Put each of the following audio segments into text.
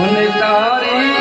મને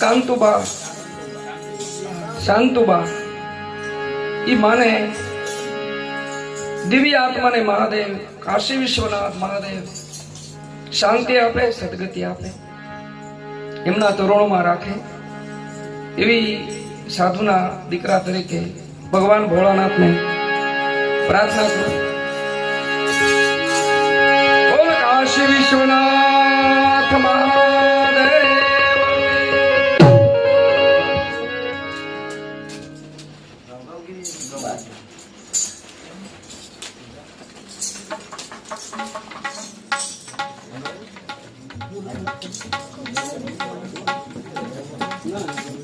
કાંતુબા શાંતુબા. એ માને દિવ્ય આત્માને મહાદેવ, કાશી વિશ્વનાથ મહાદેવ. શાંતિ આપે, સદગતિ આપે. એમના તોરણોમાં રાખે. એવી સાધુના દીકરા તરીકે ભગવાન ભોળાનાથને પ્રાર્થના કરું. કાશી વિશ્વનાથ મહાદેવ. હેલો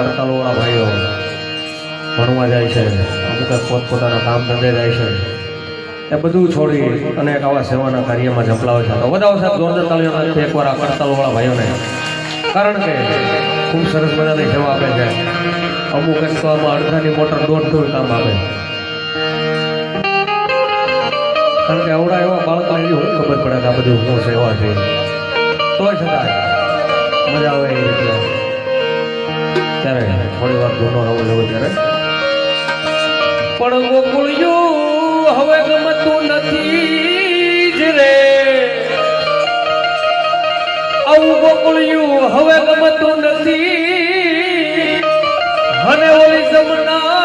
અમારા ભાઈઓ, ભણવા જાય છે અમુક પોતપોતાના કામ ધંધે જાય છે. એ બધું છોડી અને આવા સેવાના કાર્યમાં ઝંપલાવે છે. તો વધાવો સાહેબ, જોરદાર તાલીઓ એકવાર આ કરતાલોવાળા ભાઈઓને. કારણ કે ખૂબ સરસ મજાની સેવા આપે છે. અમુક એક તો અડધાની મોટર દોઢ કામ આપે. કારણ કે આવડા એવા બાળકને એવી હું ખબર પડે કે આ બધું હું સેવા છે. તોય છતાં મજા આવે એ રીતે. ત્યારે થોડી વાર ધૂનો રવો લેવો ત્યારે. પણ ગોકુળિયું હવે ગમતું નથી જ રે. આવું ગોકુળિયું હવે ગમતું નથી. અને ઓલી જમનાય